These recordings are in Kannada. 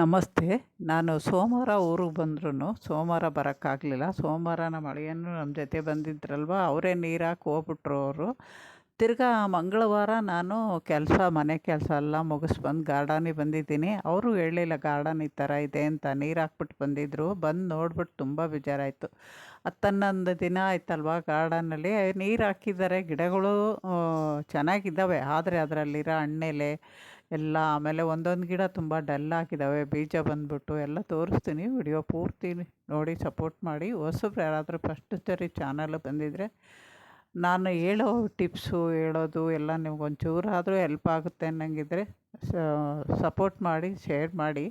ನಮಸ್ತೆ. ನಾನು ಸೋಮವಾರ ಊರಿಗೆ ಬಂದ್ರೂ ಸೋಮವಾರ ಬರೋಕ್ಕಾಗಲಿಲ್ಲ. ಸೋಮವಾರ ನಮ್ಮ ಅಳಿಯನ್ನು ನಮ್ಮ ಜೊತೆ ಬಂದಿದ್ರಲ್ವ, ಅವರೇ ನೀರು ಹಾಕಿ ಹೋಗ್ಬಿಟ್ರು ಅವರು. ತಿರ್ಗಾ ಮಂಗಳವಾರ ನಾನು ಕೆಲಸ, ಮನೆ ಕೆಲಸ ಎಲ್ಲ ಮುಗಿಸ್ ಬಂದು ಗಾರ್ಡನಿಗೆ ಬಂದಿದ್ದೀನಿ. ಅವರು ಹೇಳಲಿಲ್ಲ, ಗಾರ್ಡನ್ ಈ ಥರ ಇದೆ ಅಂತ ನೀರು ಹಾಕ್ಬಿಟ್ಟು ಬಂದಿದ್ದರು ಬಂದು ನೋಡ್ಬಿಟ್ಟು ತುಂಬ ಬೇಜಾರಾಯಿತು. ಹತ್ತನ್ನೊಂದು ದಿನ ಆಯ್ತಲ್ವ ಗಾರ್ಡನಲ್ಲಿ. ನೀರು ಹಾಕಿದ್ದಾರೆ, ಗಿಡಗಳು ಚೆನ್ನಾಗಿದ್ದಾವೆ. ಆದರೆ ಅದರಲ್ಲಿರೋ ಹಣ್ಣೆಲೆ ಎಲ್ಲ ಆಮೇಲೆ ಒಂದೊಂದು ಗಿಡ ತುಂಬ ಡಲ್ ಆಗಿದ್ದಾವೆ ಬೀಜ ಬಂದ್ಬಿಟ್ಟು ಎಲ್ಲ ತೋರಿಸ್ತೀನಿ, ವಿಡಿಯೋ ಪೂರ್ತಿ ನೋಡಿ ಸಪೋರ್ಟ್ ಮಾಡಿ. ಹೊಸಬ್ರು ಯಾರಾದರೂ ಫಸ್ಟ್ ಸರಿ ಚಾನಲ್ ಬಂದಿದ್ದರೆ ನಾನು ಹೇಳೋ ಟಿಪ್ಸು, ಹೇಳೋದು ಎಲ್ಲ ನಿಮ್ಗೆ ಒಂಚೂರಾದರೂ ಹೆಲ್ಪ್ ಆಗುತ್ತೆ ಅನ್ನಂಗಿದ್ರೆ ಸಪೋರ್ಟ್ ಮಾಡಿ, ಶೇರ್ ಮಾಡಿ.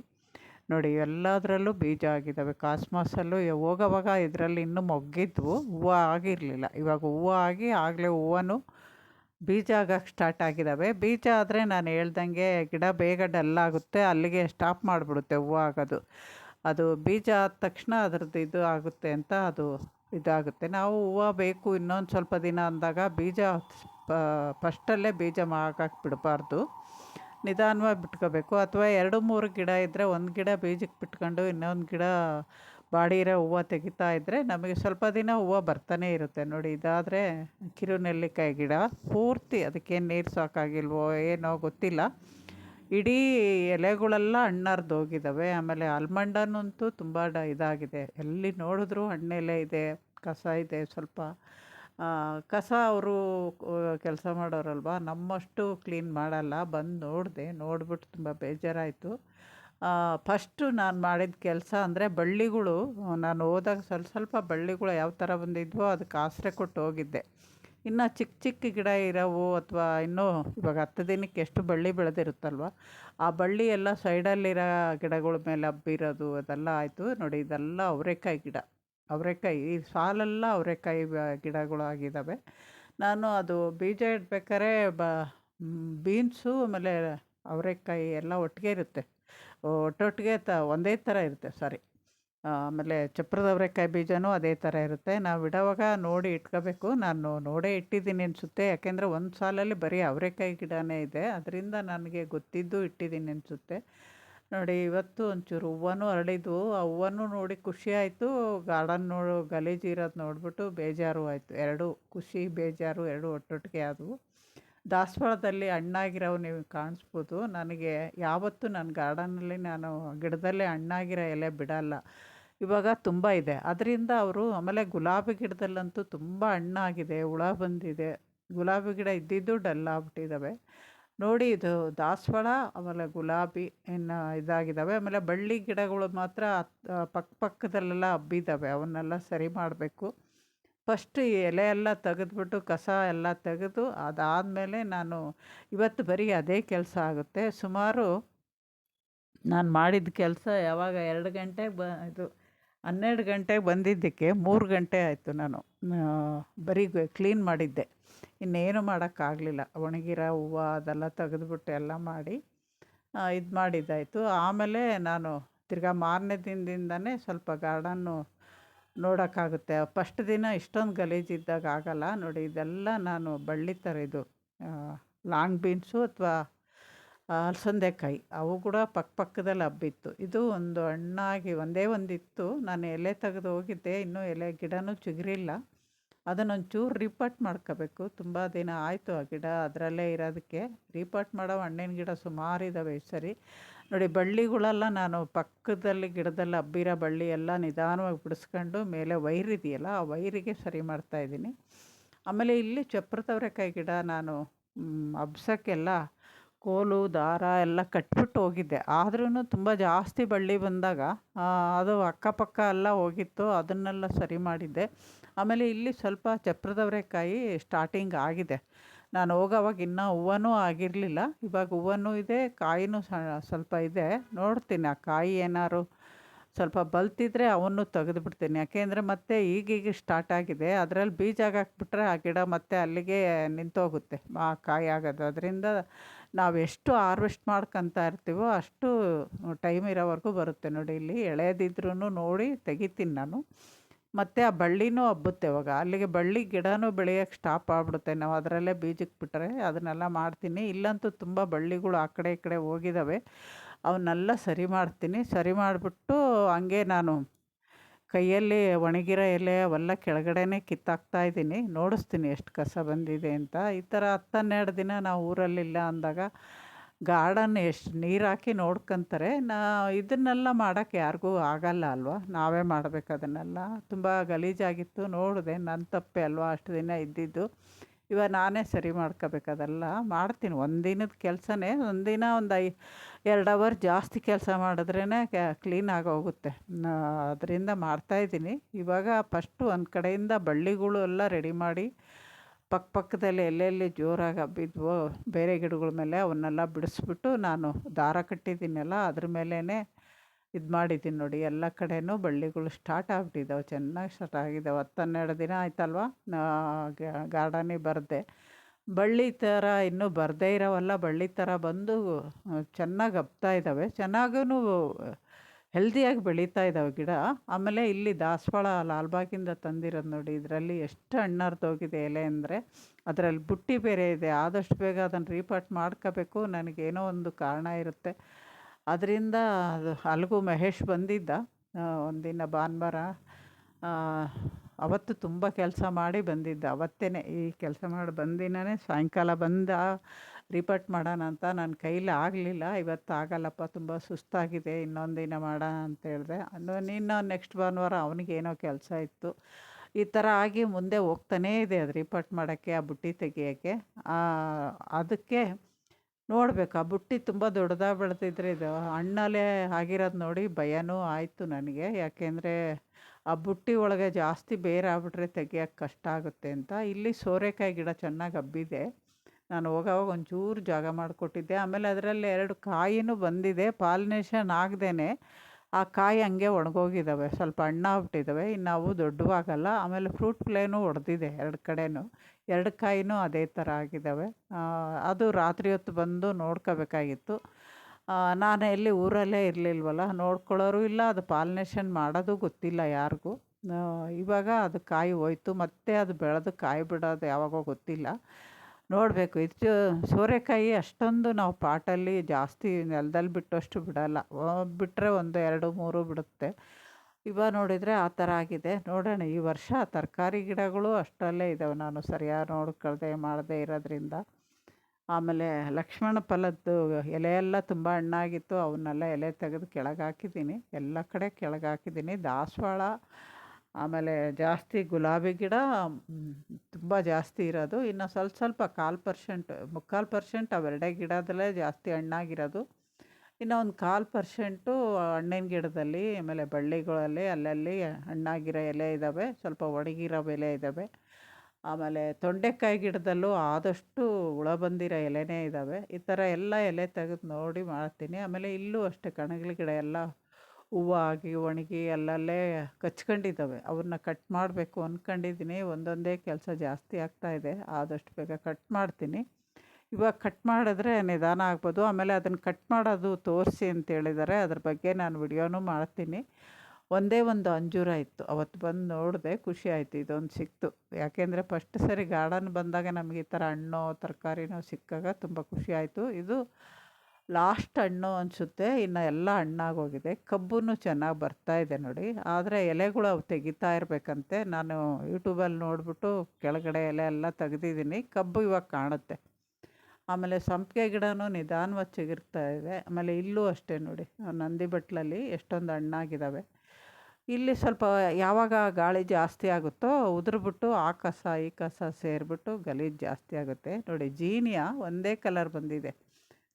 ನೋಡಿ, ಎಲ್ಲದರಲ್ಲೂ ಬೀಜ ಆಗಿದ್ದಾವೆ ಕಾಸ್ಮಾಸಲ್ಲೂ ಹೋಗೋವಾಗ ಇದರಲ್ಲಿ ಇನ್ನೂ ಮೊಗ್ಗಿದ್ವು, ಹೂವು ಆಗಿರಲಿಲ್ಲ. ಇವಾಗ ಹೂವು ಆಗಿ ಆಗಲೇ ಹೂವನು ಬೀಜ ಆಗಕ್ಕೆ ಸ್ಟಾರ್ಟ್ ಆಗಿದ್ದಾವೆ ಬೀಜ ಆದರೆ ನಾನು ಹೇಳ್ದಂಗೆ ಗಿಡ ಬೇಗ ಡಲ್ ಆಗುತ್ತೆ. ಅಲ್ಲಿಗೆ ಸ್ಟಾಪ್ ಮಾಡಿಬಿಡುತ್ತೆ ಹೂವು ಆಗೋದು. ಅದು ಬೀಜ ಆದ ತಕ್ಷಣ ಅದ್ರದ್ದು ಇದು ಆಗುತ್ತೆ ಅಂತ ಅದು ಇದಾಗುತ್ತೆ. ನಾವು ಹೂವು ಬೇಕು ಇನ್ನೊಂದು ಸ್ವಲ್ಪ ದಿನ ಅಂದಾಗ ಬೀಜ ಫಸ್ಟಲ್ಲೇ ಬೀಜ ಹಾಕಕ್ಕೆ ಬಿಡಬಾರ್ದು. ನಿಧಾನವಾಗಿ ಬಿಟ್ಕೋಬೇಕು. ಅಥವಾ ಎರಡು ಮೂರು ಗಿಡ ಇದ್ದರೆ ಒಂದು ಗಿಡ ಬೀಜಕ್ಕೆ ಬಿಟ್ಕೊಂಡು ಇನ್ನೊಂದು ಗಿಡ ಬಾಡಿರೋ ಹೂವು ತೆಗಿತಾ ಇದ್ದರೆ ನಮಗೆ ಸ್ವಲ್ಪ ದಿನ ಹೂವು ಬರ್ತಾನೆ ಇರುತ್ತೆ ನೋಡಿ. ಇದಾದರೆ ಕಿರುನೆಲ್ಲಿಕಾಯಿ ಗಿಡ ಪೂರ್ತಿ ಅದಕ್ಕೇನು ನೀರು ಸಾಕಾಗಿಲ್ವೋ ಏನೋ ಗೊತ್ತಿಲ್ಲ. ಇಡೀ ಎಲೆಗಳೆಲ್ಲ ಹಣ್ಣರ್ದು ಹೋಗಿದ್ದಾವೆ ಆಮೇಲೆ ಆಲ್ಮಂಡನಂತೂ ತುಂಬ ಡ ಇದಾಗಿದೆ. ಎಲ್ಲಿ ನೋಡಿದ್ರೂ ಹಣ್ಣೆಲೆ ಇದೆ, ಕಸ ಇದೆ ಸ್ವಲ್ಪ. ಕಸ ಅವರು ಕೆಲಸ ಮಾಡೋರಲ್ವ? ನಮ್ಮಷ್ಟು ಕ್ಲೀನ್ ಮಾಡಲ್ಲ. ಬಂದು ನೋಡಿದೆ, ನೋಡಿಬಿಟ್ಟು ತುಂಬ ಬೇಜಾರಾಯಿತು. ಫಸ್ಟು ನಾನು ಮಾಡಿದ ಕೆಲಸ ಅಂದರೆ ಬಳ್ಳಿಗಳು, ನಾನು ಹೋದಾಗ ಸ್ವಲ್ಪ ಸ್ವಲ್ಪ ಬಳ್ಳಿಗಳು ಯಾವ ಥರ ಬಂದಿದ್ವೋ ಅದಕ್ಕೆ ಆಸರೆ ಕೊಟ್ಟು ಹೋಗಿದ್ದೆ. ಇನ್ನು ಚಿಕ್ಕ ಚಿಕ್ಕ ಗಿಡ ಇರೋವು ಅಥವಾ ಇನ್ನೂ ಇವಾಗ ಹತ್ತು ದಿನಕ್ಕೆ ಎಷ್ಟು ಬಳ್ಳಿ ಬೆಳೆದಿರುತ್ತಲ್ವ, ಆ ಬಳ್ಳಿ ಎಲ್ಲ ಸೈಡಲ್ಲಿರೋ ಗಿಡಗಳ ಮೇಲೆ ಹಬ್ಬಿರೋದು, ಅದೆಲ್ಲ ಆಯಿತು. ನೋಡಿ, ಇದೆಲ್ಲ ಅವರೆಕಾಯಿ ಗಿಡ, ಅವರೆಕಾಯಿ, ಈ ಸಾಲೆಲ್ಲ ಅವರೆಕಾಯಿ ಗಿಡಗಳು ಆಗಿದ್ದಾವೆ ನಾನು ಅದು ಬೀಜ ಇಡ್ಬೇಕಾದ್ರೆ ಬ ಬೀನ್ಸು ಆಮೇಲೆ ಅವರೆಕಾಯಿ ಎಲ್ಲ ಒಟ್ಟಿಗೆ ಇರುತ್ತೆ. ಒಟ್ಟೊಟ್ಟಿಗೆ ತ, ಒಂದೇ ಥರ ಇರುತ್ತೆ, ಸಾರಿ. ಆಮೇಲೆ ಚಪ್ರದ ಅವರೆಕಾಯಿ ಬೀಜನೂ ಅದೇ ಥರ ಇರುತ್ತೆ. ನಾವು ಇಡೋವಾಗ ನೋಡಿ ಇಟ್ಕೋಬೇಕು. ನಾನು ನೋಡೇ ಇಟ್ಟಿದ್ದೀನಿ ಅನಿಸುತ್ತೆ. ಯಾಕೆಂದರೆ ಒಂದು ಸಾಲಲ್ಲಿ ಬರೀ ಅವರೆಕಾಯಿ ಗಿಡನೇ ಇದೆ. ಅದರಿಂದ ನನಗೆ ಗೊತ್ತಿದ್ದು ಇಟ್ಟಿದ್ದೀನಿ ಅನಿಸುತ್ತೆ. ನೋಡಿ, ಇವತ್ತು ಒಂಚೂರು ಹೂವನೂ ಅರಳಿದ್ವು ಆ ಹೂವನ್ನು ನೋಡಿ ಖುಷಿ ಆಯಿತು. ಗಾರ್ಡನ್ ನೋಡು, ಗಲೀಜು ಇರೋದು ನೋಡಿಬಿಟ್ಟು ಬೇಜಾರು ಆಯಿತು. ಎರಡು ಖುಷಿ, ಬೇಜಾರು, ಎರಡು ಒಟ್ಟೊಟ್ಟಿಗೆ ಆದವು. ದಾಸವಾಳದಲ್ಲಿ ಹಣ್ಣಾಗಿರೋವು ನೀವು ಕಾಣಿಸ್ಬೋದು. ನನಗೆ ಯಾವತ್ತೂ ನನ್ನ ಗಾರ್ಡನಲ್ಲಿ ನಾನು ಗಿಡದಲ್ಲೇ ಹಣ್ಣಾಗಿರೋ ಎಲೆ ಬಿಡಲ್ಲ. ಇವಾಗ ತುಂಬ ಇದೆ. ಅದರಿಂದ ಅವರು ಆಮೇಲೆ ಗುಲಾಬಿ ಗಿಡದಲ್ಲಂತೂ ತುಂಬ ಹಣ್ಣಾಗಿದೆ ಹುಳ ಬಂದಿದೆ. ಗುಲಾಬಿ ಗಿಡ ಇದ್ದಿದ್ದು ಡಲ್ ಆಗ್ಬಿಟ್ಟಿದ್ದಾವೆ ನೋಡಿ ಇದು ದಾಸವಾಳ, ಆಮೇಲೆ ಗುಲಾಬಿ ಇನ್ನು ಇದಾಗಿದ್ದಾವೆ ಆಮೇಲೆ ಬಳ್ಳಿ ಗಿಡಗಳು ಮಾತ್ರ ಪಕ್ಕ ಪಕ್ಕದಲ್ಲೆಲ್ಲ ಹಬ್ಬಿದ್ದಾವೆ ಅವನ್ನೆಲ್ಲ ಸರಿ ಮಾಡಬೇಕು. ಫಸ್ಟ್ ಎಲೆ ಎಲ್ಲ ತೆಗೆದ್ಬಿಟ್ಟು ಕಸ ಎಲ್ಲ ತೆಗೆದು ಅದಾದಮೇಲೆ ನಾನು ಇವತ್ತು ಬರೀ ಅದೇ ಕೆಲಸ ಆಗುತ್ತೆ. ಸುಮಾರು ನಾನು ಮಾಡಿದ ಕೆಲಸ ಯಾವಾಗ ಎರಡು ಗಂಟೆ ಬ ಇದು ಹನ್ನೆರಡು ಗಂಟೆಗೆ ಬಂದಿದ್ದಕ್ಕೆ ಮೂರು ಗಂಟೆ ಆಯಿತು ನಾನು. ಬರೀ ಕ್ಲೀನ್ ಮಾಡಿದ್ದೆ. ಇನ್ನೇನು ಮಾಡೋಕ್ಕಾಗಲಿಲ್ಲ. ಒಣಗಿರೋ, ಹೂವು ಅದೆಲ್ಲ ತೆಗೆದುಬಿಟ್ಟು ಎಲ್ಲ ಮಾಡಿ ಇದು ಮಾಡಿದ್ದಾಯಿತು ಆಮೇಲೆ ನಾನು ತಿರ್ಗಾ ಮಾರನೇ ದಿನದಿಂದನೇ ಸ್ವಲ್ಪ ಗಾರ್ಡನ್ನು ನೋಡೋಕ್ಕಾಗುತ್ತೆ. ಫಸ್ಟ್ ದಿನ ಇಷ್ಟೊಂದು ಗಲೀಜಿದ್ದಾಗ ಆಗಲ್ಲ. ನೋಡಿ, ಇದೆಲ್ಲ ನಾನು ಬಳ್ಳಿ ಥರ ಇದು ಲಾಂಗ್ ಬೀನ್ಸು ಅಥವಾ ಅಲಸಂದೆಕಾಯಿ ಅವು ಕೂಡ ಪಕ್ಕ ಪಕ್ಕದಲ್ಲಿ ಹಬ್ಬಿತ್ತು. ಇದು ಒಂದು ಹಣ್ಣಾಗಿ ಒಂದೇ ಒಂದಿತ್ತು. ನಾನು ಎಲೆ ತೆಗೆದು ಹೋಗಿದ್ದೆ. ಇನ್ನೂ ಎಲೆ ಗಿಡನೂ ಚಿಗುರಿಲ್ಲ. ಅದನ್ನೊಂಚೂರು ರೀಪಾಟ್ ಮಾಡ್ಕೋಬೇಕು. ತುಂಬ ದಿನ ಆಯಿತು ಆ ಗಿಡ ಅದರಲ್ಲೇ ಇರೋದಕ್ಕೆ. ರೀಪಾಟ್ ಮಾಡೋ ಹಣ್ಣಿನ ಗಿಡ ಸುಮಾರು ಇದ್ದಾವೆ ಈ ಸರಿ. ನೋಡಿ, ಬಳ್ಳಿಗಳೆಲ್ಲ ನಾನು ಪಕ್ಕದಲ್ಲಿ ಗಿಡದಲ್ಲಿ ಹಬ್ಬಿರೋ ಬಳ್ಳಿ ಎಲ್ಲ ನಿಧಾನವಾಗಿ ಬಿಡಿಸ್ಕೊಂಡು ಮೇಲೆ ವೈರ್ ಇದೆಯಲ್ಲ, ಆ ವೈರಿಗೆ ಸರಿ ಮಾಡ್ತಾಯಿದ್ದೀನಿ ಆಮೇಲೆ ಇಲ್ಲಿ ಚಪ್ರದವರೆಕಾಯಿ ಗಿಡ ನಾನು ಹಬ್ಸಕ್ಕೆಲ್ಲ ಕೋಲು, ದಾರ ಎಲ್ಲ ಕಟ್ಬಿಟ್ಟು ಹೋಗಿದ್ದೆ. ಆದ್ರೂ ತುಂಬ ಜಾಸ್ತಿ ಬಳ್ಳಿ ಬಂದಾಗ ಅದು ಅಕ್ಕಪಕ್ಕ ಎಲ್ಲ ಹೋಗಿತ್ತು, ಅದನ್ನೆಲ್ಲ ಸರಿ ಮಾಡಿದ್ದೆ. ಆಮೇಲೆ ಇಲ್ಲಿ ಸ್ವಲ್ಪ ಚಪ್ರದವರೆಕಾಯಿ ಸ್ಟಾರ್ಟಿಂಗ್ ಆಗಿದೆ. ನಾನು ಹೋಗೋವಾಗ ಇನ್ನೂ ಹೂವನೂ ಆಗಿರಲಿಲ್ಲ. ಇವಾಗ ಹೂವನೂ ಇದೆ, ಕಾಯಿನೂ ಸ್ವಲ್ಪ ಇದೆ. ನೋಡ್ತೀನಿ ಆ ಕಾಯಿ ಏನಾದ್ರು ಸ್ವಲ್ಪ ಬಲ್ತಿದ್ರೆ ಅವನ್ನು ತೆಗೆದುಬಿಡ್ತೀನಿ. ಯಾಕೆಂದರೆ ಮತ್ತೆ ಈಗೀಗ ಸ್ಟಾರ್ಟ್ ಆಗಿದೆ. ಅದರಲ್ಲಿ ಬೀಜ ಹಾಕ್ಬಿಟ್ರೆ ಆ ಗಿಡ ಮತ್ತೆ ಅಲ್ಲಿಗೆ ನಿಂತೋಗುತ್ತೆ. ಆ ಕಾಯಿ ಆಗೋದು. ಅದರಿಂದ ನಾವು ಎಷ್ಟು ಹಾರ್ವೆಸ್ಟ್ ಮಾಡ್ಕೊತ ಇರ್ತೀವೋ ಅಷ್ಟು ಟೈಮ್ ಇರೋವರೆಗೂ ಬರುತ್ತೆ ನೋಡಿ. ಇಲ್ಲಿ ಎಳೆದಿದ್ರೂ ನೋಡಿ ತೆಗಿತೀನಿ ನಾನು. ಮತ್ತು ಆ ಬಳ್ಳಿನೂ ಹಬ್ಬುತ್ತೆ ಇವಾಗ. ಅಲ್ಲಿಗೆ ಬಳ್ಳಿ ಗಿಡನೂ ಬೆಳೆಯೋಕ್ಕೆ ಸ್ಟಾಪ್ ಆಗ್ಬಿಡುತ್ತೆ. ನಾವು ಅದರಲ್ಲೇ ಬೀಜಕ್ಕೆ ಬಿಟ್ಟರೆ ಅದನ್ನೆಲ್ಲ ಮಾಡ್ತೀನಿ. ಇಲ್ಲಂತೂ ತುಂಬ ಬಳ್ಳಿಗಳು ಆ ಕಡೆ ಈ ಕಡೆ ಹೋಗಿದ್ದಾವೆ ಅವನ್ನೆಲ್ಲ ಸರಿ ಮಾಡ್ತೀನಿ. ಸರಿ ಮಾಡಿಬಿಟ್ಟು ಹಂಗೆ ನಾನು ಕೈಯಲ್ಲಿ ಒಣಗಿರೋ ಎಲೆ ಅವೆಲ್ಲ ಕೆಳಗಡೆನೇ ಕಿತ್ತಾಕ್ತಾ ಇದ್ದೀನಿ. ನೋಡಿಸ್ತೀನಿ ಎಷ್ಟು ಕಸ ಬಂದಿದೆ ಅಂತ. ಈ ಥರ ಹತ್ತು ಹನ್ನೆರಡು ದಿನ ನಾವು ಊರಲ್ಲಿಲ್ಲ ಅಂದಾಗ ಗಾರ್ಡನ್ ಎಷ್ಟು ನೀರು ಹಾಕಿ ನೋಡ್ಕೊಂತಾರೆ. ನಾ ಇದನ್ನೆಲ್ಲ ಮಾಡೋಕ್ಕೆ ಯಾರಿಗೂ ಆಗಲ್ಲ ಅಲ್ವಾ? ನಾವೇ ಮಾಡ್ಬೇಕು ಅದನ್ನೆಲ್ಲ. ತುಂಬ ಗಲೀಜಾಗಿತ್ತು, ನೋಡಿದೆ. ನನ್ನ ತಪ್ಪೆ ಅಲ್ವಾ? ಅಷ್ಟು ದಿನ ಇದ್ದಿದ್ದು. ಇವಾಗ ನಾನೇ ಸರಿ ಮಾಡ್ಕೋಬೇಕದೆಲ್ಲ ಮಾಡ್ತೀನಿ. ಒಂದಿನದ ಕೆಲಸನೇ. ಒಂದಿನ ಒಂದು ಐ, ಎರಡು ಅವರ್ ಜಾಸ್ತಿ ಕೆಲಸ ಮಾಡಿದ್ರೇ ಕ್ಲೀನ್ ಆಗೋಗುತ್ತೆ. ಅದರಿಂದ ಮಾಡ್ತಾಯಿದ್ದೀನಿ ಇವಾಗ ಫಸ್ಟು ಒಂದು ಕಡೆಯಿಂದ ಬಳ್ಳಿಗಳು ಎಲ್ಲ ರೆಡಿ ಮಾಡಿ ಪಕ್ಕ ಪಕ್ಕದಲ್ಲಿ ಎಲ್ಲೆಲ್ಲಿ ಜೋರಾಗಿ ಹಬ್ಬಿದ್ವೋ ಬೇರೆ ಗಿಡಗಳ ಮೇಲೆ ಅವನ್ನೆಲ್ಲ ಬಿಡಿಸ್ಬಿಟ್ಟು ನಾನು ದಾರ ಕಟ್ಟಿದ್ದೀನಲ್ಲ, ಅದ್ರ ಮೇಲೇ ಇದು ಮಾಡಿದ್ದೀನಿ ನೋಡಿ. ಎಲ್ಲ ಕಡೆಯೂ ಬಳ್ಳಿಗಳು ಸ್ಟಾರ್ಟ್ ಆಗ್ಬಿಟ್ಟಿದ್ದಾವೆ, ಚೆನ್ನಾಗಿ ಸ್ಟಾರ್ಟ್ ಆಗಿದ್ದಾವೆ. ಹತ್ತು ಹನ್ನೆರಡು ದಿನ ಆಯ್ತಲ್ವ? ಗಾರ್ಡನಿಗೆ ಬರದೆ. ಬಳ್ಳಿ ಥರ ಇನ್ನೂ ಬರದೇ ಇರೋವಲ್ಲ, ಬಳ್ಳಿ ಥರ ಬಂದು ಚೆನ್ನಾಗಿ ಹಬ್ತಾ ಇದ್ದಾವೆ. ಚೆನ್ನಾಗೂ ಹೆಲ್ದಿಯಾಗಿ ಬೆಳೀತಾ ಇದ್ದಾವೆ ಗಿಡ. ಆಮೇಲೆ ಇಲ್ಲಿ ದಾಸವಾಳ ಲಾಲ್ಬಾಗಿಂದ ತಂದಿರೋದು ನೋಡಿ, ಇದರಲ್ಲಿ ಎಷ್ಟು ಹಣ್ಣರ್ದೋಗಿದೆ ಎಲೆ ಅಂದರೆ ಅದರಲ್ಲಿ ಬುಟ್ಟಿ ಬೇರೆ ಇದೆ, ಆದಷ್ಟು ಬೇಗ ಅದನ್ನು ರೀಪಾಟ್ ಮಾಡ್ಕೋಬೇಕು ನನಗೇನೋ ಒಂದು ಕಾರಣ ಇರುತ್ತೆ. ಅದರಿಂದ ಅದು ಅಲ್ಲಿಗೂ ಮಹೇಶ್ ಬಂದಿದ್ದ ಒಂದಿನ ಭಾನುವಾರ ಅವತ್ತು ತುಂಬ ಕೆಲಸ ಮಾಡಿ ಬಂದಿದ್ದ ಅವತ್ತೇ ಈ ಕೆಲಸ ಮಾಡಿ ಬಂದಿನೇ ಸಾಯಂಕಾಲ ಬಂದ ರಿಪೋರ್ಟ್ ಮಾಡೋಣ ಅಂತ ನನ್ನ ಕೈಲಿ ಆಗಲಿಲ್ಲ. ಇವತ್ತು ಆಗಲ್ಲಪ್ಪ, ತುಂಬ ಸುಸ್ತಾಗಿದೆ, ಇನ್ನೊಂದು ದಿನ ಮಾಡೋಣ ಅಂತ ಹೇಳಿದೆ ನೀನು ನೆಕ್ಸ್ಟ್ ಭಾನುವಾರ ಅವನಿಗೇನೋ ಕೆಲಸ ಇತ್ತು. ಈ ಥರ ಆಗಿ ಮುಂದೆ ಹೋಗ್ತಾನೇ ಇದೆ ಅದು ರಿಪೋರ್ಟ್ ಮಾಡೋಕ್ಕೆ, ಆ ಬುಟ್ಟಿ ತೆಗಿಯೋಕ್ಕೆ. ಅದಕ್ಕೆ ನೋಡಬೇಕು. ಆ ಬುಟ್ಟಿ ತುಂಬ ದೊಡ್ಡದಾಗಿ ಬೆಳೆದಿದ್ರೆ ಇದು ಹಣ್ಣಲ್ಲೇ ಆಗಿರೋದು ನೋಡಿ ಭಯನೂ ಆಯಿತು ನನಗೆ. ಯಾಕೆಂದರೆ ಆ ಬುಟ್ಟಿ ಒಳಗೆ ಜಾಸ್ತಿ ಬೇರೆ ಆಗ್ಬಿಟ್ರೆ ತೆಗಿಯೋಕ್ಕೆ ಕಷ್ಟ ಆಗುತ್ತೆ ಅಂತ. ಇಲ್ಲಿ ಸೋರೆಕಾಯಿ ಗಿಡ ಚೆನ್ನಾಗಿ ಹಬ್ಬಿದೆ. ನಾನು ಹೋಗೋವಾಗ ಒಂಚೂರು ಜಾಗ ಮಾಡಿಕೊಟ್ಟಿದ್ದೆ. ಆಮೇಲೆ ಅದರಲ್ಲಿ ಎರಡು ಕಾಯಿನೂ ಬಂದಿದೆ. ಪಾಲಿನೇಷನ್ ಆಗದೇನೆ ಆ ಕಾಯಿ ಹಂಗೆ ಒಣಗೋಗಿದ್ದಾವೆ ಸ್ವಲ್ಪ ಹಣ್ಣಾಗ್ಬಿಟ್ಟಿದ್ದಾವೆ ಇನ್ನು ಅವು ದೊಡ್ಡವಾಗಲ್ಲ. ಆಮೇಲೆ ಫ್ರೂಟ್ ಪ್ಲೇನೂ ಒಡೆದಿದೆ ಎರಡು ಕಡೆಯೂ ಎರಡು ಕಾಯಿನೂ ಅದೇ ಥರ ಆಗಿದ್ದಾವೆ ಅದು ರಾತ್ರಿ ಹೊತ್ತು ಬಂದು ನೋಡ್ಕೋಬೇಕಾಗಿತ್ತು. ನಾನು ಎಲ್ಲಿ ಊರಲ್ಲೇ ಇರಲಿಲ್ವಲ್ಲ, ನೋಡ್ಕೊಳ್ಳೋರು ಇಲ್ಲ. ಅದು ಪಾಲಿನೇಷನ್ ಮಾಡೋದು ಗೊತ್ತಿಲ್ಲ ಯಾರಿಗೂ. ಇವಾಗ ಅದು ಕಾಯಿ ಹೋಯ್ತು. ಮತ್ತೆ ಅದು ಬೆಳೆದು ಕಾಯಿ ಬಿಡೋದು ಯಾವಾಗೋ ಗೊತ್ತಿಲ್ಲ. ನೋಡಬೇಕು. ಇದು ಸೋರೆಕಾಯಿ ಅಷ್ಟೊಂದು ನಾವು ಪಾಟಲ್ಲಿ ಜಾಸ್ತಿ ನೆಲದಲ್ಲಿ ಬಿಟ್ಟಷ್ಟು ಬಿಡೋಲ್ಲ. ಬಿಟ್ಟರೆ ಒಂದು ಎರಡು, ಮೂರು ಬಿಡುತ್ತೆ. ಇವಾಗ ನೋಡಿದರೆ ಆ ಥರ ಆಗಿದೆ. ನೋಡೋಣ, ಈ ವರ್ಷ ತರಕಾರಿ ಗಿಡಗಳು ಅಷ್ಟರಲ್ಲೇ ಇದ್ದಾವೆ ನಾನು ಸರಿಯಾಗಿ ನೋಡ್ಕೊಳ್ದೆ ಮಾಡದೇ ಇರೋದ್ರಿಂದ. ಆಮೇಲೆ ಲಕ್ಷ್ಮಣ ಫಲದ್ದು ಎಲೆ ಎಲ್ಲ ತುಂಬ ಹಣ್ಣಾಗಿತ್ತು. ಅವನ್ನೆಲ್ಲ ಎಲೆ ತೆಗೆದು ಕೆಳಗೆ ಹಾಕಿದ್ದೀನಿ. ಎಲ್ಲ ಕಡೆ ಕೆಳಗೆ ಹಾಕಿದ್ದೀನಿ. ದಾಸವಾಳ ಆಮೇಲೆ ಜಾಸ್ತಿ ಗುಲಾಬಿ ಗಿಡ ತುಂಬ ಜಾಸ್ತಿ ಇರೋದು. ಇನ್ನು ಸ್ವಲ್ಪ ಸ್ವಲ್ಪ ಕಾಲು ಪರ್ಸೆಂಟ್, ಮುಕ್ಕಾಲು ಪರ್ಸೆಂಟ್ ಅವೆರಡೆ ಗಿಡದಲ್ಲೇ ಜಾಸ್ತಿ ಹಣ್ಣಾಗಿರೋದು. ಇನ್ನು ಒಂದು ಕಾಲು ಪರ್ಸೆಂಟು ಹಣ್ಣಿನ ಗಿಡದಲ್ಲಿ, ಆಮೇಲೆ ಬಳ್ಳಿಗಳಲ್ಲಿ, ಅಲ್ಲಲ್ಲಿ ಹಣ್ಣಾಗಿರೋ ಎಲೆ ಇದ್ದಾವೆ ಸ್ವಲ್ಪ ಒಣಗಿರೋ ಎಲೆ ಇದ್ದಾವೆ ಆಮೇಲೆ ತೊಂಡೆಕಾಯಿ ಗಿಡದಲ್ಲೂ ಆದಷ್ಟು ಹುಳ ಬಂದಿರೋ ಎಲೆನೇ ಇದ್ದಾವೆ ಈ ಥರ ಎಲ್ಲ ಎಲೆ ತೆಗೆದು ನೋಡಿ ಮಾಡ್ತೀನಿ. ಆಮೇಲೆ ಇಲ್ಲೂ ಅಷ್ಟೇ ಕಣಗಿಲ ಗಿಡ ಎಲ್ಲ ಹೂವು ಆಗಿ ಒಣಗಿ ಅಲ್ಲಲ್ಲೇ ಕಚ್ಕೊಂಡಿದ್ದಾವೆ. ಅವ್ರನ್ನ ಕಟ್ ಮಾಡಬೇಕು ಅಂದ್ಕೊಂಡಿದ್ದೀನಿ ಒಂದೊಂದೇ ಕೆಲಸ ಜಾಸ್ತಿ ಆಗ್ತಾಯಿದೆ ಆದಷ್ಟು ಬೇಗ ಕಟ್ ಮಾಡ್ತೀನಿ. ಇವಾಗ ಕಟ್ ಮಾಡಿದ್ರೆ ನಿಧಾನ ಆಗ್ಬೋದು. ಆಮೇಲೆ ಅದನ್ನು ಕಟ್ ಮಾಡೋದು ತೋರಿಸಿ ಅಂತ ಹೇಳಿದ್ದಾರೆ. ಅದ್ರ ಬಗ್ಗೆ ನಾನು ವಿಡಿಯೋನೂ ಮಾಡ್ತೀನಿ. ಒಂದೇ ಒಂದು ಅಂಜೂರ ಇತ್ತು. ಅವತ್ತು ಬಂದು ನೋಡಿದೆ ಖುಷಿ ಆಯಿತು. ಇದೊಂದು ಸಿಕ್ತು. ಯಾಕೆಂದರೆ ಫಸ್ಟ್ ಸರಿ ಗಾರ್ಡನ್ ಬಂದಾಗ ನಮಗೆ ಈ ಥರ ಹಣ್ಣು, ತರಕಾರಿನೋ ಸಿಕ್ಕಾಗ ತುಂಬ ಖುಷಿ ಆಯಿತು. ಇದು ಲಾಸ್ಟ್ ಹಣ್ಣು ಅನಿಸುತ್ತೆ, ಇನ್ನು ಎಲ್ಲ ಹಣ್ಣಾಗೋಗಿದೆ. ಕಬ್ಬುನು ಚೆನ್ನಾಗಿ ಬರ್ತಾ ಇದೆ ನೋಡಿ. ಆದರೆ ಎಲೆಗಳು ಅವು ತೆಗಿತಾ ಇರಬೇಕಂತೆ. ನಾನು ಯೂಟ್ಯೂಬಲ್ಲಿ ನೋಡಿಬಿಟ್ಟು ಕೆಳಗಡೆ ಎಲೆ ಎಲ್ಲ ತೆಗ್ದಿದ್ದೀನಿ. ಕಬ್ಬು ಇವಾಗ ಕಾಣುತ್ತೆ. ಆಮೇಲೆ ಸಂಪಿಗೆ ಗಿಡನೂ ನಿಧಾನವಾಗಿ ಚಿಗುರ್ತಾ ಇದೆ. ಆಮೇಲೆ ಇಲ್ಲೂ ಅಷ್ಟೇ ನೋಡಿ. ನಂದಿ ಬಟ್ಲಲ್ಲಿ ಎಷ್ಟೊಂದು ಹಣ್ಣಾಗಿದ್ದಾವೆ ಇಲ್ಲಿ ಸ್ವಲ್ಪ ಯಾವಾಗ ಗಾಳಿ ಜಾಸ್ತಿ ಆಗುತ್ತೋ ಉದುರ್ಬಿಟ್ಟು ಆ ಕಸ ಈ ಕಸ ಸೇರಿಬಿಟ್ಟು ಗಲೀಜು ಜಾಸ್ತಿ ಆಗುತ್ತೆ. ನೋಡಿ, ಜೀನಿಯ ಒಂದೇ ಕಲರ್ ಬಂದಿದೆ.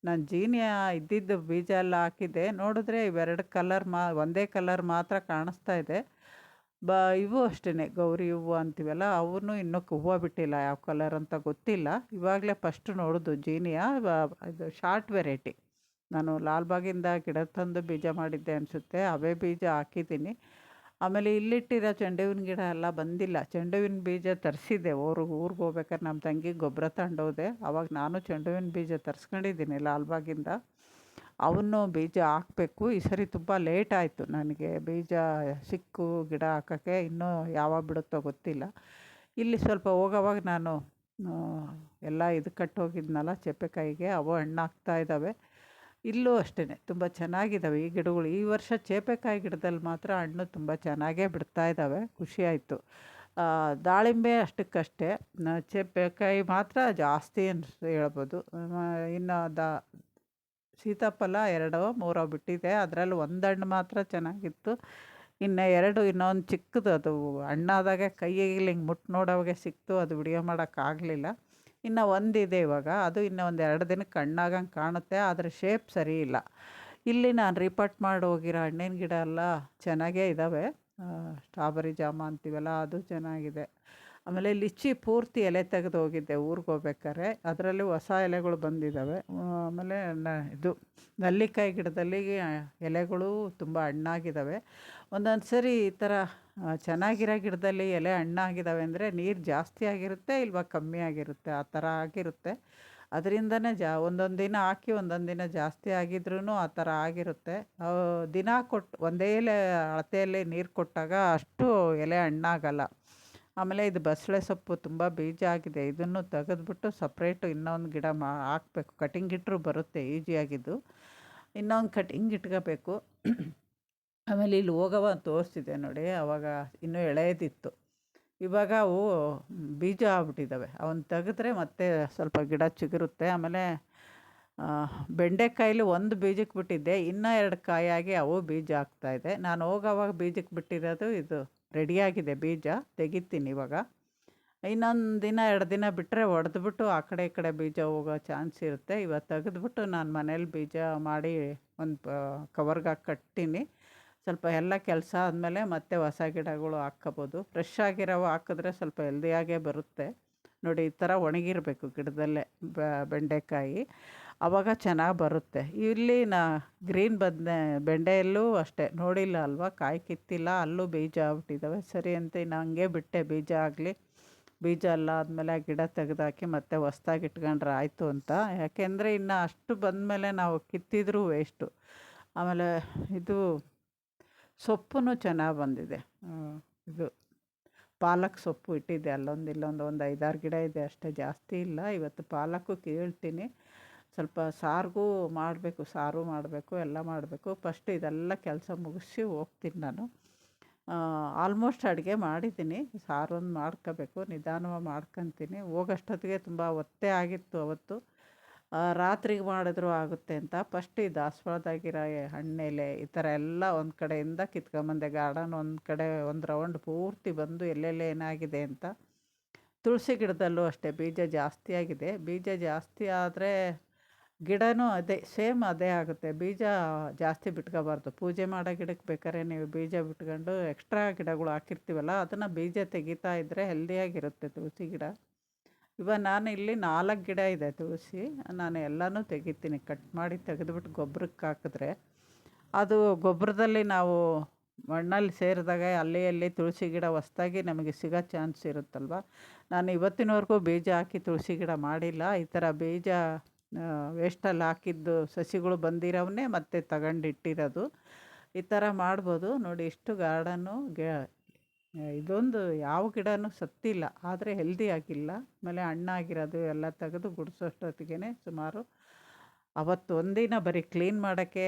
ನಾನು ಜೀನಿಯಾ ಇದ್ದಿದ್ದು ಬೀಜ ಎಲ್ಲ ಹಾಕಿದ್ದೆ. ನೋಡಿದ್ರೆ ಇವೆರಡು ಕಲರ್ ಮಾ, ಒಂದೇ ಕಲರ್ ಮಾತ್ರ ಕಾಣಿಸ್ತಾ ಇದೆ. ಬ, ಇವು ಅಷ್ಟೇ ಗೌರಿ ಹೂವು ಅಂತೀವಲ್ಲ, ಅವನು ಇನ್ನೂ ಹೂವು ಬಿಟ್ಟಿಲ್ಲ, ಯಾವ ಕಲರ್ ಅಂತ ಗೊತ್ತಿಲ್ಲ. ಇವಾಗಲೇ ಫಸ್ಟ್ ನೋಡೋದು ಜೀನಿಯಾ ಇದು ಶಾರ್ಟ್ ವೆರೈಟಿ ನಾನು ಲಾಲ್ಬಾಗಿಂದ ಗಿಡ ತಂದು ಬೀಜ ಮಾಡಿದ್ದೆ ಅನಿಸುತ್ತೆ, ಅವೇ ಬೀಜ ಹಾಕಿದ್ದೀನಿ. ಆಮೇಲೆ ಇಲ್ಲಿಟ್ಟಿರೋ ಚೆಂಡು ಹೂವಿನ ಗಿಡ ಎಲ್ಲ ಬಂದಿಲ್ಲ. ಚೆಂಡು ಹೂವಿನ ಬೀಜ ತರಿಸಿದ್ದೆ. ಊರು, ಊರಿಗೆ ಹೋಗ್ಬೇಕಾದ್ರೆ ನಮ್ಮ ತಂಗಿ ಗೊಬ್ಬರ ತಗೊಂಡೋದೆ ಅವಾಗ ನಾನು ಚೆಂಡು ಹೂವಿನ ಬೀಜ ತರಿಸ್ಕೊಂಡಿದ್ದೀನಿ ಲಾಲ್ಬಾಗಿಂದ. ಅವನ್ನು ಬೀಜ ಹಾಕಬೇಕು. ಈ ಸರಿ ತುಂಬ ಲೇಟ್ ಆಯಿತು. ನನಗೆ ಬೀಜ ಸಿಕ್ಕು ಗಿಡ ಹಾಕೋಕ್ಕೆ. ಇನ್ನೂ ಯಾವಾಗ ಬಿಡುತ್ತೋ ಗೊತ್ತಿಲ್ಲ. ಇಲ್ಲಿ ಸ್ವಲ್ಪ ಹೋಗೋವಾಗ ನಾನು ಎಲ್ಲ ಇದು ಕಟ್ಟೋಗಿದ್ನಲ್ಲ ಚಪ್ಪೆಕಾಯಿಗೆ ಅವು ಹಣ್ಣು ಇದ್ದಾವೆ. ಇಲ್ಲೂ ಅಷ್ಟೇ ತುಂಬ ಚೆನ್ನಾಗಿದ್ದಾವೆ ಈ ಗಿಡಗಳು. ಈ ವರ್ಷ ಚೇಪೆಕಾಯಿ ಗಿಡದಲ್ಲಿ ಮಾತ್ರ ಹಣ್ಣು ತುಂಬ ಚೆನ್ನಾಗೇ ಬಿಡ್ತಾ ಇದ್ದಾವೆ ಖುಷಿ ದಾಳಿಂಬೆ ಅಷ್ಟಕ್ಕಷ್ಟೇ. ಚೇಪೆಕಾಯಿ ಮಾತ್ರ ಜಾಸ್ತಿ ಅಂತ ಹೇಳ್ಬೋದು. ಇನ್ನು ದಾ, ಸೀತಾಫಲ ಎರಡೋ ಮೂರೋ ಬಿಟ್ಟಿದೆ, ಅದರಲ್ಲಿ ಒಂದು ಹಣ್ಣು ಮಾತ್ರ ಚೆನ್ನಾಗಿತ್ತು. ಇನ್ನು ಎರಡು, ಇನ್ನೊಂದು ಚಿಕ್ಕದು, ಅದು ಹಣ್ಣಾದಾಗ ಕೈಯಲ್ಲಿ ಹಿಂಗೆ ಮುಟ್ಟು ನೋಡೋವಾಗೆ ಸಿಕ್ತು, ಅದು ವಿಡಿಯೋ ಮಾಡೋಕ್ಕಾಗಲಿಲ್ಲ. ಇನ್ನು ಒಂದಿದೆ ಇವಾಗ. ಅದು ಇನ್ನು ಒಂದು ಎರಡು ದಿನಕ್ಕೆ ಕಣ್ಣಾಗಂಗೆ ಕಾಣುತ್ತೆ, ಆದರೆ ಶೇಪ್ ಸರಿ ಇಲ್ಲ. ಇಲ್ಲಿ ನಾನು ರಿಪೋರ್ಟ್ ಮಾಡಿ ಹೋಗಿರೋ ಹಣ್ಣಿನ ಗಿಡ ಎಲ್ಲ ಚೆನ್ನಾಗೇ ಇದ್ದಾವೆ ಸ್ಟ್ರಾಬೆರಿ ಜಾಮ ಅಂತೀವಲ್ಲ, ಅದು ಚೆನ್ನಾಗಿದೆ. ಆಮೇಲೆ ಲಿಚ್ಚಿ ಪೂರ್ತಿ ಎಲೆ ತೆಗೆದು ಹೋಗಿದ್ದೆ, ಊರಿಗೆ ಹೋಗ್ಬೇಕಾದ್ರೆ. ಅದರಲ್ಲಿ ಹೊಸ ಎಲೆಗಳು ಬಂದಿದ್ದಾವೆ ಆಮೇಲೆ ನ, ಇದು ನಲ್ಲಿಕಾಯಿ ಗಿಡದಲ್ಲಿ ಎಲೆಗಳು ತುಂಬ ಹಣ್ಣಾಗಿದ್ದಾವೆ ಒಂದೊಂದು ಸರಿ ಈ ಥರ ಚೆನ್ನಾಗಿರೋ ಗಿಡದಲ್ಲಿ ಎಲೆ ಹಣ್ಣಾಗಿದ್ದಾವೆ ಅಂದರೆ ನೀರು ಜಾಸ್ತಿ ಆಗಿರುತ್ತೆ ಇಲ್ವಾ ಕಮ್ಮಿ ಆಗಿರುತ್ತೆ, ಆ ಥರ ಆಗಿರುತ್ತೆ. ಅದರಿಂದನೇ ಜಾ, ಒಂದೊಂದು ದಿನ ಹಾಕಿ ಒಂದೊಂದು ದಿನ ಜಾಸ್ತಿ ಆಗಿದ್ರೂ ಆ ಥರ ಆಗಿರುತ್ತೆ. ದಿನ ಕೊಟ್ಟು ಒಂದೇ ಎಲೆ ಅಳತೆಯಲ್ಲಿ ನೀರು ಕೊಟ್ಟಾಗ ಅಷ್ಟು ಎಲೆ ಹಣ್ಣಾಗಲ್ಲ. ಆಮೇಲೆ ಇದು ಬಸಳೆ ಸೊಪ್ಪು ತುಂಬ ಬೀಜ ಆಗಿದೆ ಇದನ್ನು ತೆಗೆದ್ಬಿಟ್ಟು ಸಪ್ರೇಟು ಇನ್ನೊಂದು ಗಿಡ ಮಾ ಹಾಕಬೇಕು. ಕಟಿಂಗ್ ಇಟ್ಟರು ಬರುತ್ತೆ ಈಜಿಯಾಗಿದ್ದು ಇನ್ನೊಂದು ಕಟಿಂಗ್ ಇಟ್ಕೋಬೇಕು. ಆಮೇಲೆ ಇಲ್ಲಿ ಹೋಗವ ತೋರಿಸಿದೆ ನೋಡಿ ಆವಾಗ ಇನ್ನೂ ಎಳೆಯದಿತ್ತು. ಇವಾಗ ಅವು ಬೀಜ ಆಗ್ಬಿಟ್ಟಿದ್ದಾವೆ ಅವನ್ನ ತೆಗೆದ್ರೆ ಮತ್ತೆ ಸ್ವಲ್ಪ ಗಿಡ ಚಿಗುರುತ್ತೆ. ಆಮೇಲೆ ಬೆಂಡೆಕಾಯಲ್ಲಿ ಒಂದು ಬೀಜಕ್ಕೆ ಬಿಟ್ಟಿದ್ದೆ. ಇನ್ನೂ ಎರಡು ಕಾಯಾಗಿ ಅವು ಬೀಜ ಆಗ್ತಾಯಿದೆ ನಾನು ಹೋಗೋವಾಗ ಬೀಜಕ್ಕೆ ಬಿಟ್ಟಿರೋದು ಇದು ರೆಡಿಯಾಗಿದೆ ಬೀಜ, ತೆಗಿತೀನಿ ಇವಾಗ. ಇನ್ನೊಂದು ದಿನ, ಎರಡು ದಿನ ಬಿಟ್ಟರೆ ಒಡೆದ್ಬಿಟ್ಟು ಆ ಕಡೆ ಈ ಕಡೆ ಬೀಜ ಹೋಗೋ ಚಾನ್ಸ್ ಇರುತ್ತೆ. ಇವತ್ತು ತೆಗೆದ್ಬಿಟ್ಟು ನಾನು ಮನೇಲಿ ಬೀಜ ಮಾಡಿ ಒಂದು ಕವರ್ಗೆ ಹಾಕಿ ಕಟ್ತೀನಿ. ಸ್ವಲ್ಪ ಎಲ್ಲ ಕೆಲಸ ಆದಮೇಲೆ ಮತ್ತೆ ಹೊಸ ಗಿಡಗಳು ಹಾಕ್ಕೋಬೋದು. ಫ್ರೆಶ್ ಆಗಿರೋವು ಹಾಕಿದ್ರೆ ಸ್ವಲ್ಪ ಹೆಲ್ದಿಯಾಗೇ ಬರುತ್ತೆ. ನೋಡಿ, ಈ ಥರ ಒಣಗಿರಬೇಕು ಗಿಡದಲ್ಲೇ ಬೆಂಡೆಕಾಯಿ. ಆವಾಗ ಚೆನ್ನಾಗಿ ಬರುತ್ತೆ. ಇಲ್ಲಿ ನಾ ಗ್ರೀನ್ ಬದನೆ ಬೆಂಡೆಯಲ್ಲೂ ಅಷ್ಟೇ. ನೋಡಿಲ್ಲ ಅಲ್ವಾ? ಕಾಯಿ ಕಿತ್ತಿಲ್ಲ, ಅಲ್ಲೂ ಬೀಜ ಆಗ್ಬಿಟ್ಟಿದ್ದಾವೆ ಸರಿ ಅಂತ ಇನ್ನು ಹಂಗೆ ಬಿಟ್ಟೆ. ಬೀಜ ಆಗಲಿ, ಬೀಜ ಎಲ್ಲ ಆದಮೇಲೆ ಆ ಗಿಡ ತೆಗೆದಾಕಿ ಮತ್ತೆ ಹೊಸ್ದಾಗಿ ಇಟ್ಕೊಂಡ್ರೆ ಆಯಿತು ಅಂತ. ಯಾಕೆಂದರೆ ಇನ್ನು ಅಷ್ಟು ಬಂದಮೇಲೆ ನಾವು ಕಿತ್ತಿದ್ರೂ ವೇಸ್ಟು ಆಮೇಲೆ ಇದು ಸೊಪ್ಪು ಚೆನ್ನಾಗಿ ಬಂದಿದೆ. ಇದು ಪಾಲಕ್ ಸೊಪ್ಪು ಇಟ್ಟಿದ್ದೆ ಅಲ್ಲೊಂದು, ಇಲ್ಲೊಂದು, ಒಂದು ಐದಾರು ಗಿಡ ಇದೆ ಅಷ್ಟೇ. ಜಾಸ್ತಿ ಇಲ್ಲ. ಇವತ್ತು ಪಾಲಕ್ಕು ಕೇಳ್ತೀನಿ. ಸ್ವಲ್ಪ ಸಾರಿಗೂ ಮಾಡಬೇಕು, ಸಾರು ಮಾಡಬೇಕು, ಎಲ್ಲ ಮಾಡಬೇಕು. ಫಸ್ಟ್ ಇದೆಲ್ಲ ಕೆಲಸ ಮುಗಿಸಿ ಹೋಗ್ತೀನಿ ನಾನು. ಆಲ್ಮೋಸ್ಟ್ ಅಡುಗೆ ಮಾಡಿದ್ದೀನಿ. ಸಾರೊಂದು ಮಾಡ್ಕೋಬೇಕು, ನಿಧಾನವಾಗಿ ಮಾಡ್ಕೊತೀನಿ. ಹೋಗೋಷ್ಟೊತ್ತಿಗೆ ತುಂಬ ಒತ್ತೆ ಆಗಿತ್ತು ಅವತ್ತು. ರಾತ್ರಿಗೆ ಮಾಡಿದ್ರು ಆಗುತ್ತೆ ಅಂತ. ಫಸ್ಟ್ ಈ ದಾಸವಾಳದಾಗಿರೋ ಹಣ್ಣೆಲೆ ಈ ಥರ ಎಲ್ಲ ಒಂದು ಕಡೆಯಿಂದ ಕಿತ್ಕೊಂಬಂದೆ. ಗಾರ್ಡನ್ ಒಂದು ಕಡೆ, ಒಂದು ರೌಂಡ್ ಪೂರ್ತಿ ಬಂದು ಎಲ್ಲೆಲ್ಲಿ ಏನಾಗಿದೆ ಅಂತ. ತುಳಸಿ ಗಿಡದಲ್ಲೂ ಅಷ್ಟೇ, ಬೀಜ ಜಾಸ್ತಿ ಆಗಿದೆ ಬೀಜ ಜಾಸ್ತಿ ಆದರೆ ಗಿಡನೂ ಅದೇ, ಸೇಮ್ ಅದೇ ಆಗುತ್ತೆ. ಬೀಜ ಜಾಸ್ತಿ ಬಿಟ್ಕೋಬಾರ್ದು. ಪೂಜೆ ಮಾಡೋ ಗಿಡಕ್ಕೆ ಬೇಕಾದ್ರೆ ನೀವು ಬೀಜ ಬಿಟ್ಕೊಂಡು ಎಕ್ಸ್ಟ್ರಾ ಗಿಡಗಳು ಹಾಕಿರ್ತೀವಲ್ಲ, ಅದನ್ನು ಬೀಜ ತೆಗಿತಾ ಇದ್ದರೆ ಹೆಲ್ದಿಯಾಗಿರುತ್ತೆ ತುಳಸಿ ಗಿಡ. ಇವಾಗ ನಾನು ಇಲ್ಲಿ ನಾಲ್ಕು ಗಿಡ ಇದೆ ತುಳಸಿ, ನಾನು ಎಲ್ಲನೂ ತೆಗಿತೀನಿ. ಕಟ್ ಮಾಡಿ ತೆಗೆದುಬಿಟ್ಟು ಗೊಬ್ಬರಕ್ಕೆ ಹಾಕಿದ್ರೆ. ಅದು ಗೊಬ್ಬರದಲ್ಲಿ ನಾವು ಮಣ್ಣಲ್ಲಿ ಸೇರಿದಾಗ ಅಲ್ಲಿ ಅಲ್ಲಿ ತುಳಸಿ ಗಿಡ ಹೊಸ್ದಾಗಿ ನಮಗೆ ಸಿಗೋ ಚಾನ್ಸ್ ಇರುತ್ತಲ್ವ? ನಾನು ಇವತ್ತಿನವರೆಗೂ ಬೀಜ ಹಾಕಿ ತುಳಸಿ ಗಿಡ ಮಾಡಿಲ್ಲ. ಈ ಥರ ಬೀಜ ವೇಸ್ಟಲ್ಲಿ ಹಾಕಿದ್ದು ಸಸಿಗಳು ಬಂದಿರೋವನ್ನೇ ಮತ್ತೆ ತಗೊಂಡಿಟ್ಟಿರೋದು. ಈ ಥರ ಮಾಡ್ಬೋದು. ನೋಡಿ, ಇಷ್ಟು ಗಾರ್ಡನ್ನು ಇದೊಂದು ಯಾವ ಗಿಡನೂ ಸತ್ತಿಲ್ಲ. ಆದರೆ ಹೆಲ್ದಿ ಆಗಿಲ್ಲ. ಆಮೇಲೆ ಹಣ್ಣಾಗಿರೋದು ಎಲ್ಲ ತೆಗೆದು ಗುಡಿಸೋಷ್ಟೊತ್ತಿಗೆ ಸುಮಾರು ಅವತ್ತು ಒಂದಿನ ಬರೀ ಕ್ಲೀನ್ ಮಾಡೋಕ್ಕೆ